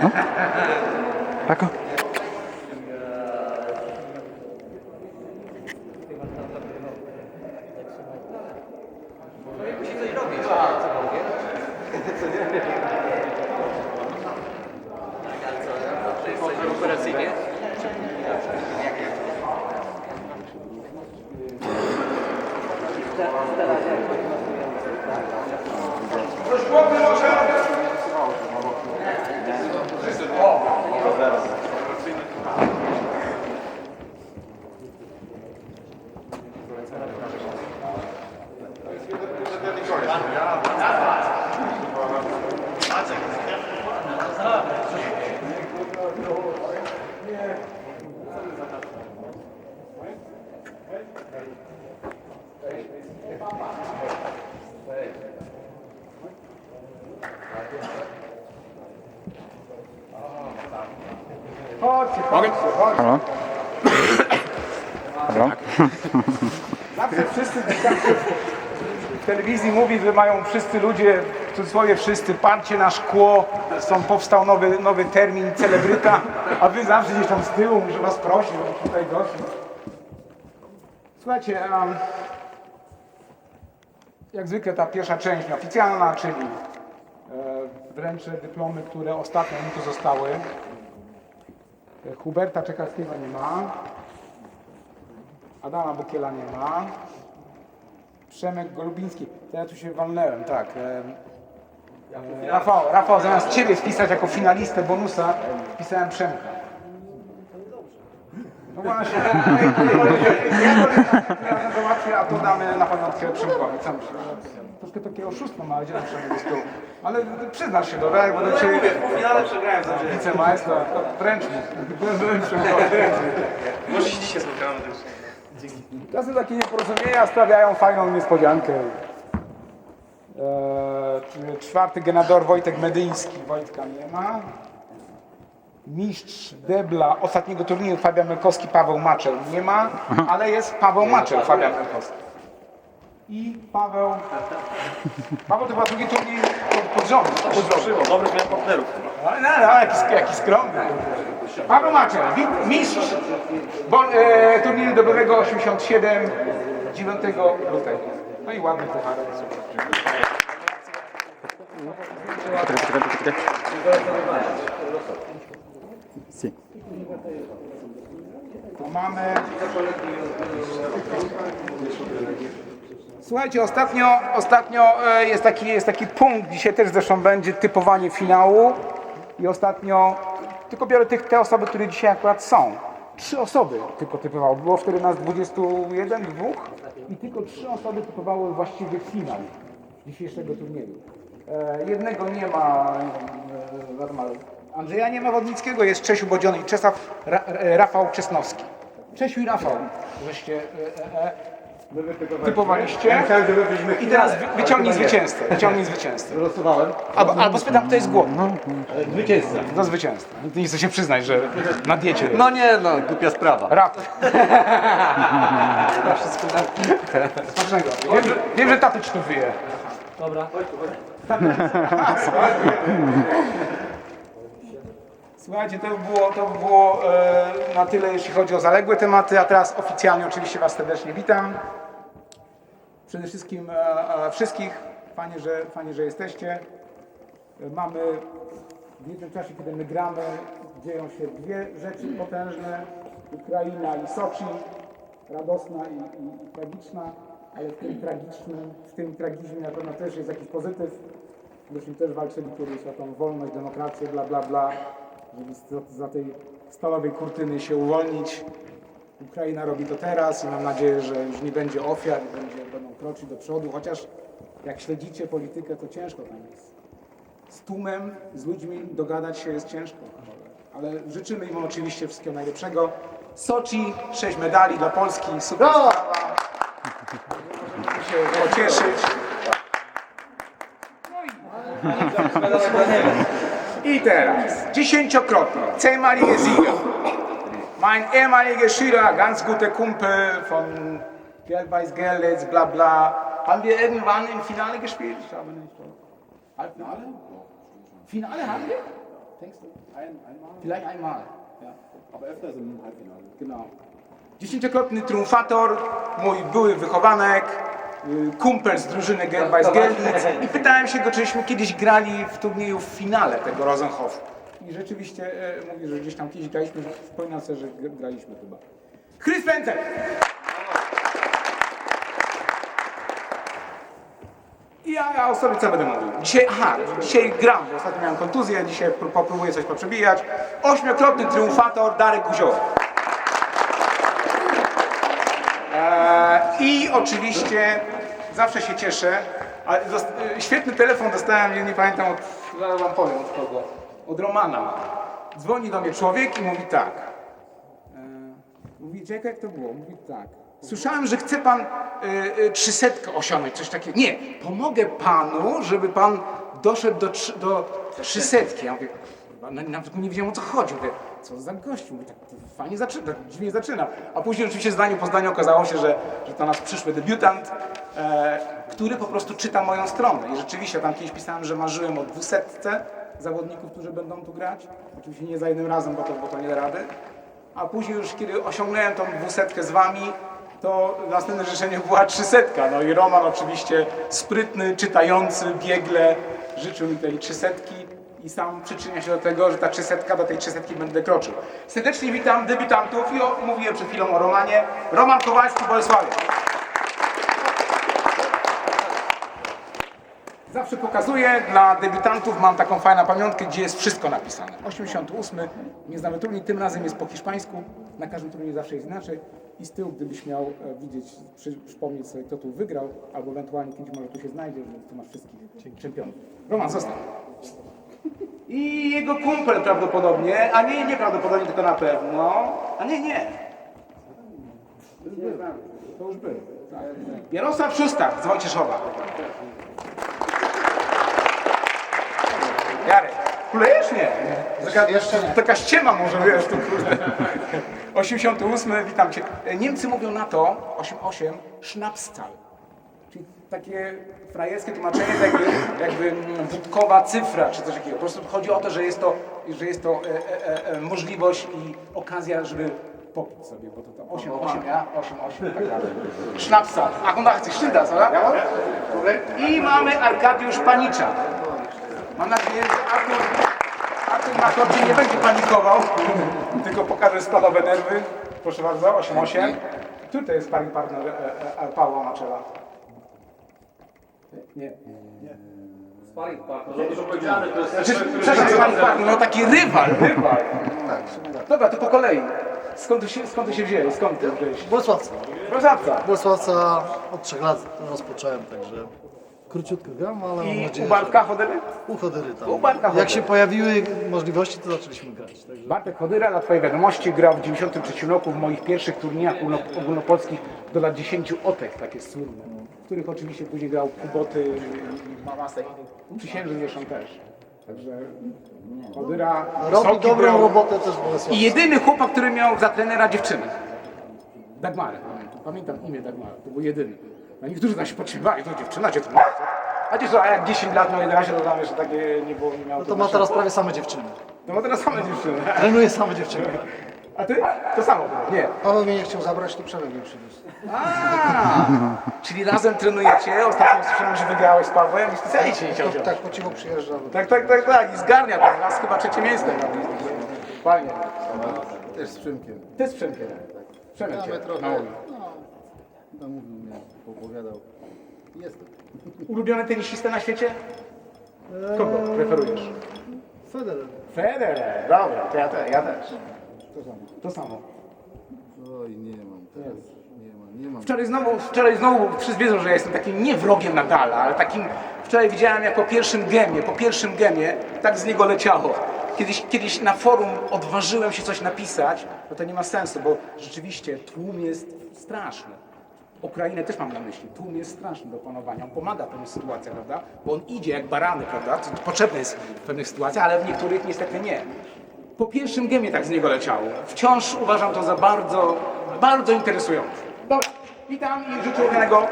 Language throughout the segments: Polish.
啊，来个。Chodźcie. Halo? Halo? Zawsze wszyscy w telewizji mówi, że mają wszyscy ludzie, w cudzysłowie wszyscy, parcie na szkło, są, powstał nowy, nowy termin, celebryta, a wy zawsze gdzieś tam z tyłu, że was prosił, tutaj doszli. Słuchajcie, um, jak zwykle ta pierwsza część oficjalna, czyli e, wręczę dyplomy, które ostatnio mi tu zostały. E, Huberta Czekalskiego nie ma. Adama Bukiela nie ma. Przemek Golubiński. To ja tu się walnąłem, tak. E, Rafał, Rafał, zamiast Ciebie wpisać jako finalistę bonusa, wpisałem Przemka. No właśnie. Ja to razem załatwię, a to damy na pewno Przemkowi. Co myślisz? Troszkę takie oszustwo ma, gdzie z tyłu. Ale przyznasz się do tak? Bo do Ciebie... W finale przegrałem za ciebie. Wicemajstra, wręcz mi. Wręcz mi. Może się dzisiaj spotkamy też. Czasem takie nieporozumienia sprawiają fajną niespodziankę. Eee, czwarty genador Wojtek Medyński. Wojtka nie ma. Mistrz debla ostatniego turnieju Fabian Melkowski, Paweł Maczel nie ma, ale jest Paweł Maczel, Fabian Melkowski. I Paweł... Paweł to chyba drugi turniej pod, pod rząd. Pod rząd. Dobrych partnerów. No, no, no jaki, jaki skromny. Paweł Maczel, mistrz bo, e, turnieju dobrego 87 9 lutego. No i ładny puchar. Czekaj, mamy... Słuchajcie, ostatnio, ostatnio e, jest, taki, jest taki punkt, dzisiaj też zresztą będzie typowanie finału i ostatnio, tylko biorę tych, te osoby, które dzisiaj akurat są. Trzy osoby tylko typowało. Było wtedy nas 21, dwóch i tylko trzy osoby typowały właściwy finał dzisiejszego turnieju. E, jednego nie ma, e, normal. Andrzeja nie ma Wodnickiego, jest Czesiu Bodziony i Czesław, Ra, Rafał Czesnowski. Czesiu i Rafał, żeście e, e, e, typowaliście. I teraz wy, wyciągnij zwycięzcę. Wyciągnij zwycięzcę. Wylosowałem. Albo, albo spytam, kto jest głodny. Zwycięzca. Do zwycięstwa. Ty nie chce się przyznać, że na diecie jest. No nie no, głupia sprawa. Rafał. Smacznego. Wiem, że, wiem, że taty ci to wyje. Słuchajcie, to by było, to by było e, na tyle, jeśli chodzi o zaległe tematy, a teraz oficjalnie oczywiście Was serdecznie witam. Przede wszystkim e, e, wszystkich, fajnie że, fajnie, że jesteście. E, Mamy w jednym czasie, kiedy my gramy, dzieją się dwie rzeczy potężne. Ukraina i Soczi, radosna i, i, i tragiczna, ale w tym tragicznym, w tym tragizmie na pewno też jest jakiś pozytyw. Myśmy też walczyli kiedyś o tą wolność, demokrację, bla, bla, bla, żeby z- za tej stalowej kurtyny się uwolnić. Ukraina robi to teraz i mam nadzieję, że już nie będzie ofiar, i będzie, będą kroczyć do przodu, chociaż jak śledzicie politykę, to ciężko tam jest. Z tłumem, z ludźmi dogadać się jest ciężko. Ale życzymy im oczywiście wszystkiego najlepszego. Soczi, sześć medali dla Polski, super sprawa. Możemy się pocieszyć. I teraz, dziesięciokrotnie, zehnmalige Sieger. Mein ehemaliger Schüler, ganz guter Kumpel von Geld-Weiß Gerlitz, bla bla. Haben wir irgendwann im Finale gespielt? Ich glaube nicht. Halbfinale? Finale haben wir? Denkst du? Ein, einmal? Vielleicht einmal. Ja. Aber öfters im Halbfinale. Genau. Dziesięciokrotny triumfator, mój były wychowanek, kumpel z drużyny Gelbais Gelnic i pytałem się go, czyśmy kiedyś grali w turnieju w finale tego Rosenhof. I rzeczywiście e, mówi, że gdzieś tam kiedyś graliśmy, że wspominam sobie, że gr- graliśmy chyba. Chris! I ja, ja o sobie co będę mówił? Dzisiaj, aha, dzisiaj gram, bo ostatnio miałem kontuzję, dzisiaj pró- popróbuję coś poprzebijać. Ośmiokrotny triumfator Darek Guziowy. I oczywiście zawsze się cieszę, dost- e, świetny telefon dostałem, nie, pamiętam od, wam powiem od kogo, od Romana. Dzwoni do mnie człowiek i mówi tak. Eee, mówi, Jack, jak to było? Mówi tak. Słyszałem, że chce pan y, y, trzysetkę osiągnąć, coś takiego. Nie, pomogę panu, żeby pan doszedł do, do trzysetki. Ja mówię, nawet nie wiedziałem o co chodzi. Mówię, co za gość? Mówię, tak fajnie zaczyna, tak dziwnie zaczyna. A później oczywiście zdanie po zdaniu okazało się, że, że to nasz przyszły debiutant, e, który po prostu czyta moją stronę. I rzeczywiście tam kiedyś pisałem, że marzyłem o dwusetce zawodników, którzy będą tu grać. Oczywiście nie za jednym razem, bo to, bo to nie da rady. A później już, kiedy osiągnąłem tą dwusetkę z wami, to następne życzenie była trzysetka. No i Roman oczywiście sprytny, czytający, biegle życzył mi tej trzysetki i sam przyczynia się do tego, że ta trzysetka, do tej trzysetki będę kroczył. Serdecznie witam debiutantów i o, mówiłem przed chwilą o Romanie. Roman Kowalski, Bolesławie. Zawsze pokazuję dla debiutantów, mam taką fajną pamiątkę, gdzie jest wszystko napisane. 88, nie znamy turniej, tym razem jest po hiszpańsku, na każdym turnieju zawsze jest inaczej. I z tyłu, gdybyś miał e, widzieć, przy, przypomnieć sobie, kto tu wygrał, albo ewentualnie kimś może tu się znajdzie, że tu masz wszystkich czempionów. Roman, zostań. I jego kumpel prawdopodobnie, a nie, nieprawdopodobnie, tylko na pewno, a nie, nie. To już był. Jarosław Szustak z Wojcieszowa. Jarek, kulejesz? Nie. Taka, jeszcze nie. Taka ściema może, wiesz, tu kurde. 88, witam Cię. Niemcy mówią na to, 88, Schnapszahl. Takie frajerskie tłumaczenie, tak jakby, jakby mm, budkowa cyfra, czy coś takiego. Po prostu chodzi o to, że jest to, że jest to e, e, e, możliwość i okazja, żeby popić sobie, bo to, to 8, 8, ja, 8, 8, tak dalej. Schnapszahl. A on chce sztyda, co? I mamy Arkadiusz Panicza. Mam nadzieję, że Artur, Artur na korcie nie będzie panikował, tylko pokaże składowe nerwy. Proszę bardzo, 8-8. Tutaj jest sparring partner e, e, Pawła Maczela. Nie. Sparring partner. Za dużo powiedziane, to jest... Znaczy, przepraszam, sparring partner, no taki rywal, rywal. Dobra, to po kolei. Skąd ty się, skąd ty się wzięli? Skąd ty? Bolesławca. Bolesławca od trzech lat rozpocząłem, także króciutko gram, ale mam I nadzieję, u Bartka Chodery? że u Chodyry tam. U Bartka Chodyry. Jak się pojawiły możliwości, to zaczęliśmy grać. Także Bartek Chodyra, dla Twojej wiadomości, grał w 93 roku w moich pierwszych turniejach ogólno- ogólnopolskich do lat 10 otek, takie słynne, których oczywiście później grał Kuboty i ma masę innych, przysięży zresztą też. Także Chodyra robi wysoki dobrą był. robotę też Bolesławca. I jedyny chłopak, który miał za trenera dziewczynę. Dagmarę, pamiętam. Imię Dagmara, to był jedyny. No niektórzy tam się podtrzymywali, to dziewczyna, dziewczyna. A gdzieś, a jak 10 lat miał 11, to tam jeszcze takie nie było, nie miał. No to ma teraz prawie same dziewczyny. No ma teraz same dziewczyny. Trenuje same dziewczyny. A ty? To samo było. Nie. Paweł mnie nie chciał zabrać, to Przemek mnie przywiózł. A, czyli razem trenujecie. Ostatnio słyszałem, że wygrałeś z Pawłem i specjalnie cię nie chciał To, wziąć. tak po cichu przyjeżdżał. Tak, tak, tak, tak. I zgarnia ten raz chyba trzecie miejsce. Fajnie. Też z Przemkiem. Ty z Przemkiem. Przemek cię Mamy trochę, namówił. no, namówił mnie, opowiadał. Jestem. Ulubiony tenisista na świecie? Kogo preferujesz? Federer. Federer. Dobra, to ja, te, ja też. To samo. To samo. Oj, nie mam teraz. Nie mam, nie mam. Wczoraj znowu, wczoraj znowu wszyscy wiedzą, że ja jestem takim nie wrogiem Nadala, ale takim wczoraj widziałem jak po pierwszym gemie, po pierwszym gemie tak z niego leciało. Kiedyś, kiedyś na forum odważyłem się coś napisać, no to nie ma sensu, bo rzeczywiście tłum jest straszny. Ukrainę też mam na myśli. Tłum jest straszny do panowania. On pomaga w pewnych sytuacjach, prawda? Bo on idzie jak barany, prawda? Co potrzebne jest w pewnych sytuacjach, ale w niektórych niestety nie. Po pierwszym gemie tak z niego leciało. Wciąż uważam to za bardzo, bardzo interesujące. Dobra, witam i życzę udanego,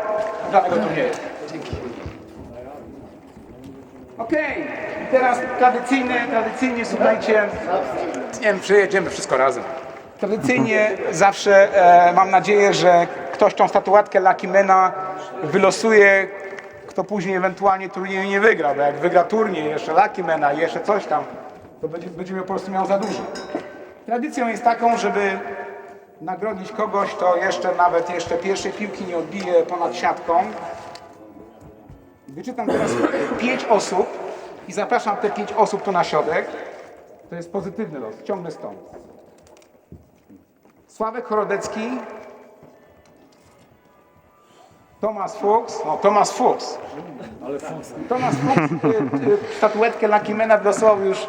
udanego turnieju. Dzięki. Okej, i teraz tradycyjnie, tradycyjnie słuchajcie, nie wiem, przejedziemy wszystko razem. Tradycyjnie zawsze e, mam nadzieję, że ktoś tą statuetkę Lucky Mena wylosuje, kto później ewentualnie turnieju nie wygra, bo jak wygra turniej, jeszcze Lucky Mena i jeszcze coś tam, to będzie, będzie miał po prostu miał za dużo. Tradycją jest taką, żeby nagrodzić kogoś, kto jeszcze nawet jeszcze pierwszej piłki nie odbije ponad siatką, Wyczytam teraz pięć osób i zapraszam te pięć osób tu na środek. To jest pozytywny los, ciągnę stąd. Sławek Chorodecki, Tomasz Fuchs, no Tomasz Fuchs. Tomasz Fuchs y, y, statuetkę Lucky Mena wylosował już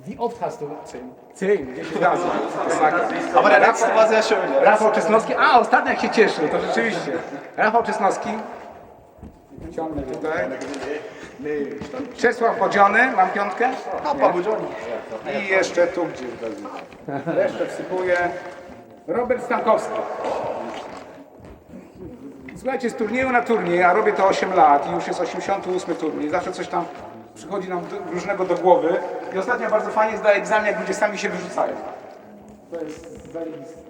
Wie oft hast du zehn? Zehn, 10 razy. Der letzte war sehr schön. Rafał Czesnowski, a ostatnio jak się cieszy, to rzeczywiście. Rafał Czesnowski. Ciągnę tutaj. Czesław Bodziony, mam piątkę. A, Pabudzioni. I jeszcze tu gdzieś będzie. Jeszcze wsypuję. Robert Stankowski. Słuchajcie, z turnieju na turniej, a robię to 8 lat i już jest 88 turniej, zawsze coś tam przychodzi nam do, różnego do głowy. I ostatnio bardzo fajnie zdaję egzamin, jak ludzie sami się wyrzucają. To jest zajebiste.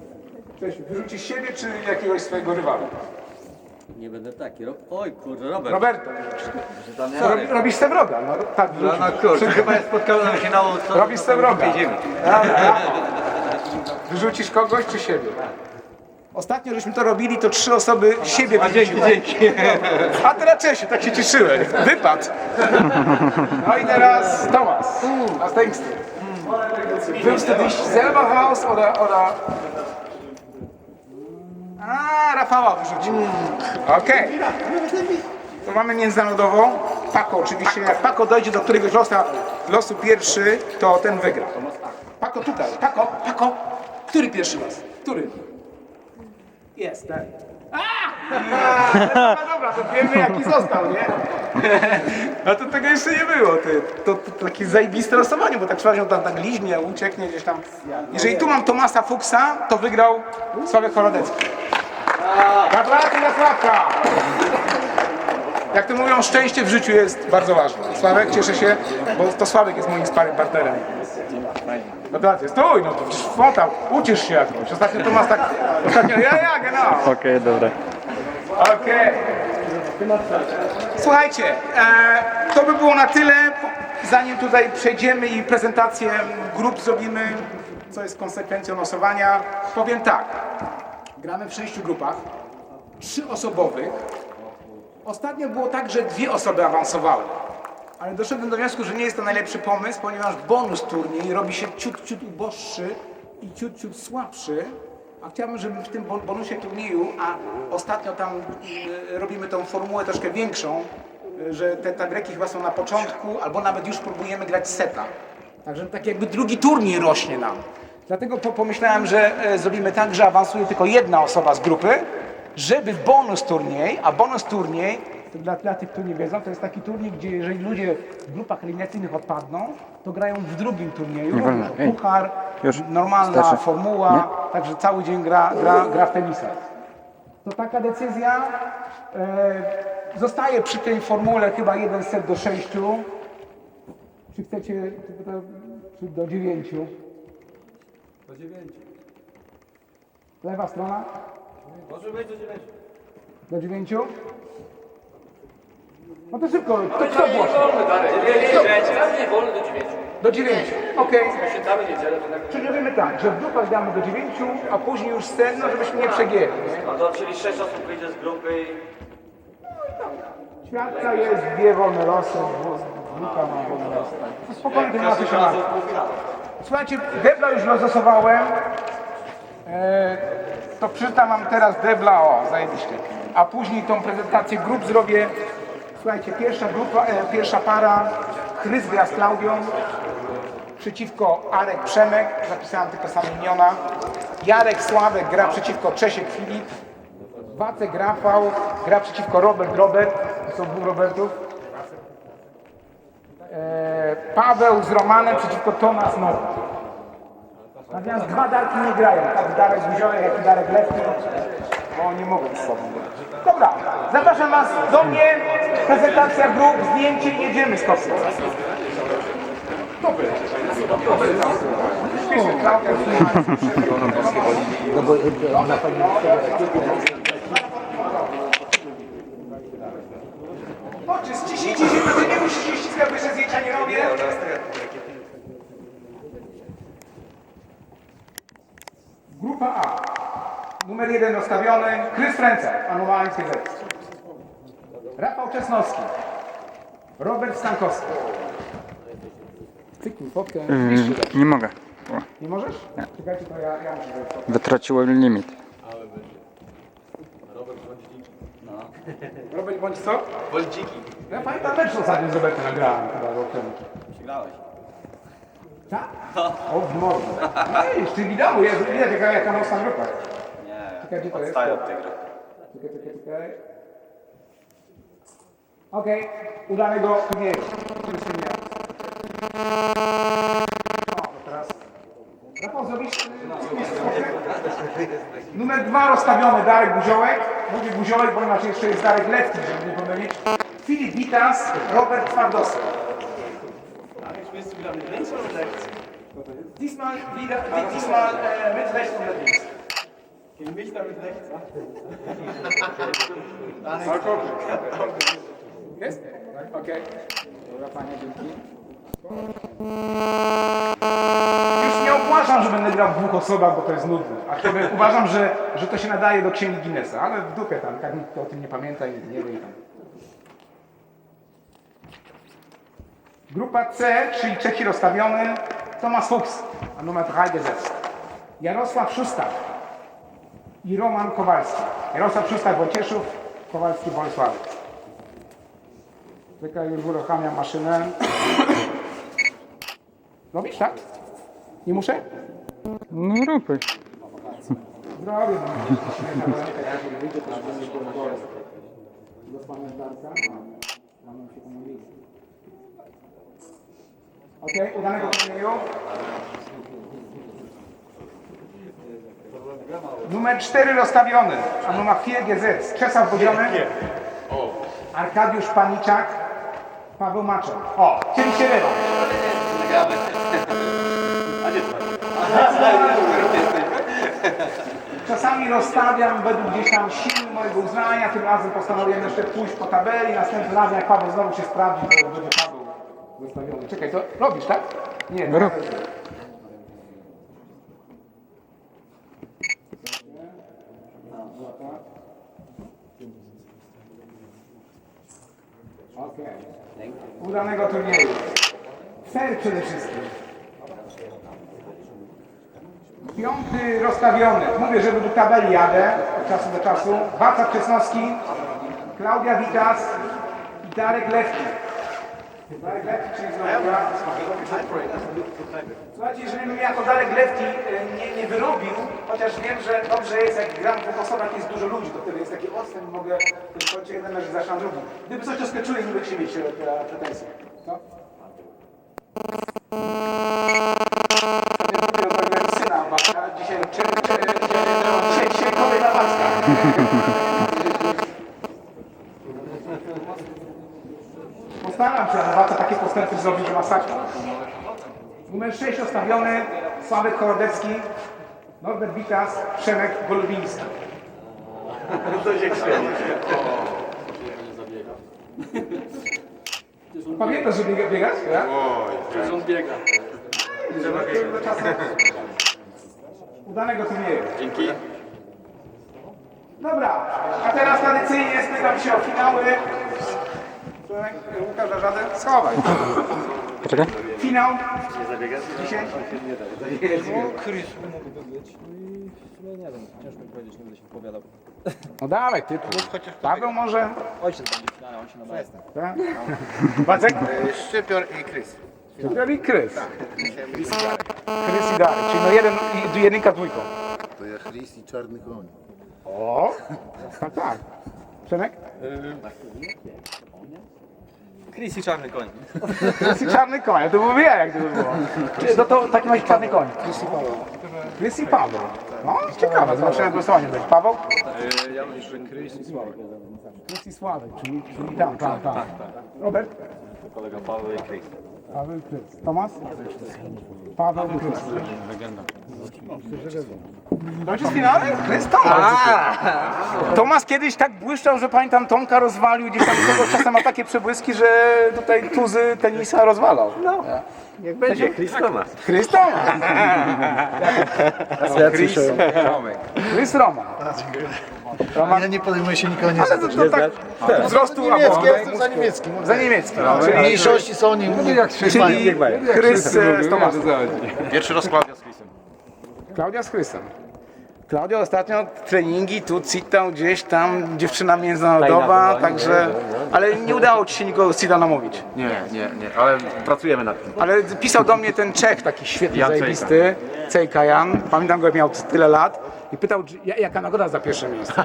Cześć, wyrzucisz siebie czy jakiegoś swojego rywala? Nie będę taki. Ro- Oj kurde, Robert. Roberto. Co, robi- robisz se wroga? No, tak, No, no wyrzucił. kurczę, chyba jest spotkałem na finału. co- Robisz wroga. Idziemy. Dobra, Rafał. Wyrzucisz kogoś czy siebie? Ostatnio żeśmy to robili, to trzy osoby siebie wyrzuciły. Dzięki. A teraz Czesiu, tak się cieszyłem. Wypadł. No i teraz Tomas. Was denkst du? Willst du dich selber raus oder, oder... A, Rafała wyrzucił. Okej. To mamy międzynarodową. Pako oczywiście. Jak Pako dojdzie do któregoś losa, losu pierwszy, to ten wygra. Pako tutaj. Pako, Pako. Który pierwszy los? Który? Jest, ten. A! Dobra, dobra, to wiemy jaki został, nie? A to tego jeszcze nie było, ty. To, to takie zajebiste losowanie, bo tak przepraszam, tam tak liźnie, ucieknie gdzieś tam. Jeżeli tu mam Tomasa Fuchsa, to wygrał Sławek Chorodecki. Gratulacje dla Sławka! Jak to mówią, szczęście w życiu jest bardzo ważne. Sławek, cieszę się, bo to Sławek jest moim sparring partnerem. Gratulacje. Stój, no to fotał, ucisz się jakoś. Ostatnio Tomasz tak, ostatnio, ja, ja, genau. Okej, dobra. Okej. Słuchajcie, e, to by było na tyle. Zanim tutaj przejdziemy i prezentację grup zrobimy, co jest konsekwencją losowania, powiem tak. Gramy w sześciu grupach, trzyosobowych. Ostatnio było tak, że dwie osoby awansowały. Ale doszedłem do wniosku, że nie jest to najlepszy pomysł, ponieważ bonus turniej robi się ciut, ciut uboższy i ciut, ciut słabszy. A chciałbym, żeby w tym bon- bonusie turnieju, a ostatnio tam y, robimy tą formułę troszkę większą, y, że te tagreki chyba są na początku, albo nawet już próbujemy grać seta. Także tak jakby drugi turniej rośnie nam. Dlatego po, pomyślałem, że e, zrobimy tak, że awansuje tylko jedna osoba z grupy, żeby bonus turniej, a bonus turniej, dla, dla tych, którzy nie wiedzą, to jest taki turniej, gdzie jeżeli ludzie w grupach eliminacyjnych odpadną, to grają w drugim turnieju, puchar, normalna formuła, także cały dzień gra, gra, gra w tenisa. To taka decyzja e, zostaje przy tej formule chyba jeden set do sześciu. Czy chcecie czy to- czy do dziewięciu? Do dziewięciu. Lewa strona? Może być do dziewięciu. Do dziewięciu? No to szybko, kto, kto. Nie do dziewięciu. Do dziewięciu, okej. Świętamy niedzielę, to tak. Czyli robimy tak, że w grupach damy do dziewięciu, a później już scen, no żebyśmy nie przegięli. nie? No to czyli sześć osób wyjdzie z grupy i... Świadka jest dwie wolne losy, dwójka ma wolne losy. To spokojnie, nie ma co się martwić. Słuchajcie, debla już losowałem. E, to przeczytam wam teraz debla, o, zajebiście. A później tą prezentację grup zrobię. Słuchajcie, pierwsza grupa, e, pierwsza para, Chrys gra z Klaudią. Przeciwko Arek Przemek, zapisałem tylko same imiona. Jarek Sławek gra przeciwko Czesiek Filip. Wacek Rafał gra przeciwko Robert Robert. Są dwóch Robertów. E, Paweł z Romanem przeciwko Tomasz Nowak. Natomiast dwa Darki nie grają. Tak Darek Guziorek, jak i Darek Lewki. Bo oni mogą z sobą. Dobra, zapraszam Was do mnie. Prezentacja grup, zdjęcie i jedziemy z kopcem. Dobry. Dobry. No bo e, na pani O, czy ściśnijcie się, to nie musicie ściskać, bo jeszcze zdjęcia nie robię. Grupa A. Numer jeden rozstawiony. Krys Fręca, Z. Rafał Czesnowski. Robert Stankowski. Cyknij fotkę. Yy, nie mogę. O, Nie możesz? Czekajcie, to ja, ja muszę zrobić fotkę. wytraciłem limit. Robert bądź co? Boldziki. Ja pamiętam mecz ostatnio z Robertem nagrałem chyba rok temu. Przegrałeś. Tak? O, w mordę. No jeszcze widać, jest widać jaka, jaka mocna grupa. Nie, Czekaj, to jest? odstaję od tej gry. Czekaj, czekaj, czekaj. Okej, udanego turnieju. Czym się miał? O, to teraz... Rafał, zrobisz? Numer dwa rozstawiony, Darek Buziołek. Mówię Buziołek, ponieważ jeszcze jest Darek Lewki, żeby nie pomylić. Filip Witas, Robert Twardowski. Diesmal wieder, diesmal äh, mit Recht unterwegs. Jest? Okej. Dobra, panie, dzięki. Już nie uważam, że będę grał w dwóch osobach, bo to jest nudne. Aczkolwiek uważam, że, że to się nadaje do księgi Guinnessa, ale w dupę tam, tak nikt o tym nie pamięta i nie wie. i Tam. Grupa C, czyli trzeci rozstawiony, Thomas Fuchs, a numer 3 gesetzt. Jarosław Szustak i Roman Kowalski. Jarosław Szustak Wojcieszów, Kowalski Bolesławiec. Czekaj, już uruchamiam maszynę. Robisz, tak? Nie muszę? No rupuj. Zrobię. Do pana Zdarka? Mamy się. Okej, udanego turnieju. Numer 4 rozstawiony, a numer 4 GZ. Czesław Bodziony. Arkadiusz Paniczak. Paweł Maczek. O, czyli się rywa. Czasami rozstawiam według gdzieś tam siły mojego uznania, tym razem postanowiłem jeszcze pójść po tabeli, następnym razem jak Paweł znowu się sprawdzi, to będzie Paweł zostawiony. Czekaj, to robisz, tak? Nie, to Rób. Okej. Udanego turnieju. Fair przede wszystkim. Piąty rozstawiony. Mówię, że według tabeli jadę od czasu do czasu. Wacław Czesnowski, Klaudia Witas i Darek Lewki. Darek Lewki, czyli znowu. Słuchajcie, jeżeli bym jako Darek Lewki e, nie, nie wyrobił, chociaż wiem, że dobrze jest, jak gram w osobach, jest dużo ludzi, to wtedy jest taki odstęp, mogę kończyć jeden mecz, zaczynam drugi. Gdyby coś to skeczuję, nie będziecie mieć e, e, pretensji. No. Syna, a dzisiaj, kolejna paczka. Postaram się, warto takie postępy zrobić, że masakra. Numer 6 ostawiony, Sławek Korodecki, Norbert Witas, Przemek Golubiński. Pamiętasz, że biega, biegasz? Ja? Przecież on biega. Udanego turnieju. Dzięki. Dobra, a teraz tradycyjnie spytam się o finały. Przemek, Łukasz żadę? Schowaj. Poczekaj. Finał. Dzisiaj? No dawaj, ty. Paweł może? ojciec będzie finale, on się nadaje. Tak? Wacek? Szczypior i Krys. Szczypior i Krys. Krys i Darek, czyli no jeden, i- jedynka dwójką. To ja Chris i czarny koń. O, tak, tak. Przemek? Chris i czarny koń. Krys i czarny koń, to by wie jak to by było. Czy- No to taki masz czarny koń. Krys i Paweł. Krys i Paweł. No, ciekawe, zobaczymy jak głosowanie będzie. Paweł? Ja myślę, że Krys i Sławek. Krys i Sławek, czyli, czyli tam, tam, tam. Robert? Kolega Paweł i Chris. Paweł i Krys. Tomasz? Paweł i Krys. Dojdzie z finale? Krys Tomasz. Tomasz kiedyś tak błyszczał, że pamiętam Tomka rozwalił, gdzieś tam kogoś czasem ma takie przebłyski, że tutaj tuzy tenisa rozwalał. No. Niech będzie, Chris Thomas. Krys Tomasz. Krys, Krys Roman. Ja nie podejmuję się nikogo nie Ale to, to tak wzrostu Niemiecki, albo ja jestem za niemieckim. za niemiecki. No, czyli, Mniejszości są nie, nie, nie czyli Krys e, z Tomaszem. Pierwszy raz Klaudia z Chrisem. Klaudia z Chrysem. Klaudia ostatnio treningi, tu cita gdzieś tam, dziewczyna międzynarodowa, także... Ale nie udało ci się nikogo z CITA namówić. Nie, nie, nie, ale pracujemy nad tym. Ale pisał do mnie ten Czech, taki świetny, Jan zajebisty, Cejka Jan. Pamiętam go, jak miał tyle lat. I pytał, czy- ja- jaka nagroda za pierwsze miejsce.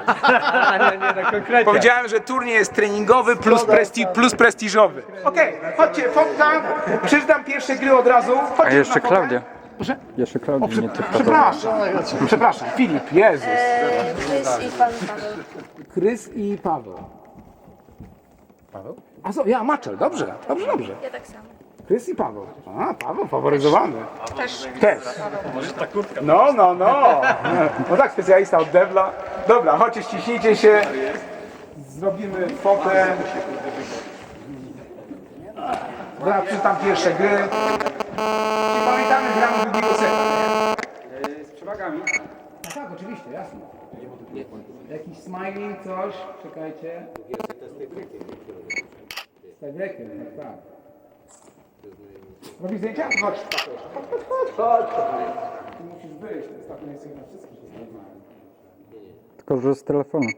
nie, nie, konkretnie. Powiedziałem, że turniej jest treningowy plus, presti plus prestiżowy. Okej, chodźcie, fotka. Przeczytam pierwsze gry od razu. Chodźcie A jeszcze. Klaudia. Proszę? Jeszcze nie przepraszam. Przepraszam, Filip, Jezus. Eee, Krys i pan Paweł. Krys i Paweł. Paweł? A co, ja, Maczel, dobrze, dobrze, dobrze. Ja tak samo. Krys i Paweł. A, Paweł faworyzowany. Też. Też. No, no, no. No tak, specjalista od Debla. Dobra, chodźcie, ściśnijcie się. Zrobimy fotę. Dobra, przeczytam pierwsze gry. Gramy drugiego seta, nie? Z przewagami? A tak, oczywiście, jasne. Jakiś smiley, coś, czekajcie. Z tagrekiem, tak, tak. Robisz zdjęcia? Chodź, chodź, chodź. Ty musisz wyjść, to jest tak miejsce na wszystko, że. Tylko, że z telefonu.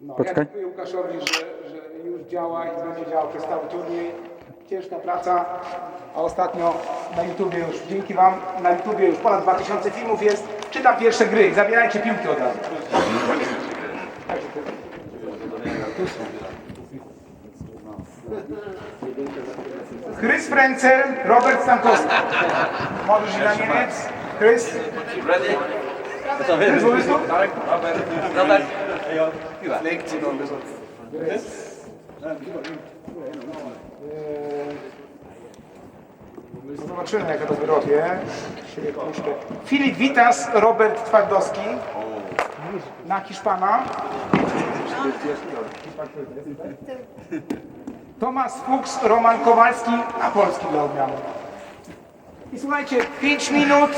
No, ja Poczekaj. dziękuję Łukaszowi, że, że już działa i będzie działał przez cały turniej. Ciężka praca, a ostatnio na YouTubie już, dzięki Wam, na YouTubie już ponad 2000 filmów jest. Czytam pierwsze gry, zabierajcie piłki od razu. Chris Frenzel, Robert Stankowski. Możesz iść na Niemiec? Chris? Chris, mówisz tu? Zobaczymy, jak ja to puszczę. Filip Witas, Robert Twardowski. Na Hiszpana. Tomasz Fuchs, Roman Kowalski, a Polski dla odmiany. I słuchajcie, 5 minut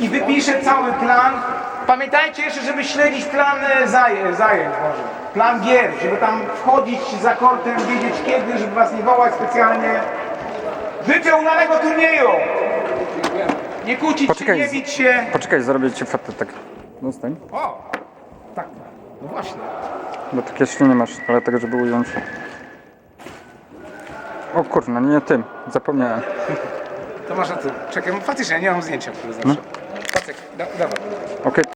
i wypiszę cały plan. Pamiętajcie jeszcze, żeby śledzić plan e, zaję, zajęć może. Plan gier, żeby tam wchodzić za kortem, wiedzieć kiedy, żeby was nie wołać specjalnie. Życzę udanego turnieju! Nie kłócić Poczekaj, się, nie bić się. Poczekaj, zrobię ci fotę tak. No stań. O! Tak, no właśnie. Bo takie nie masz, ale tego, żeby ująć. O kurna, nie tym. Zapomniałem. To masz na ty. Czekaj, faktycznie ja nie mam zdjęcia, które zawsze. Pacek, da, dawaj. Okej,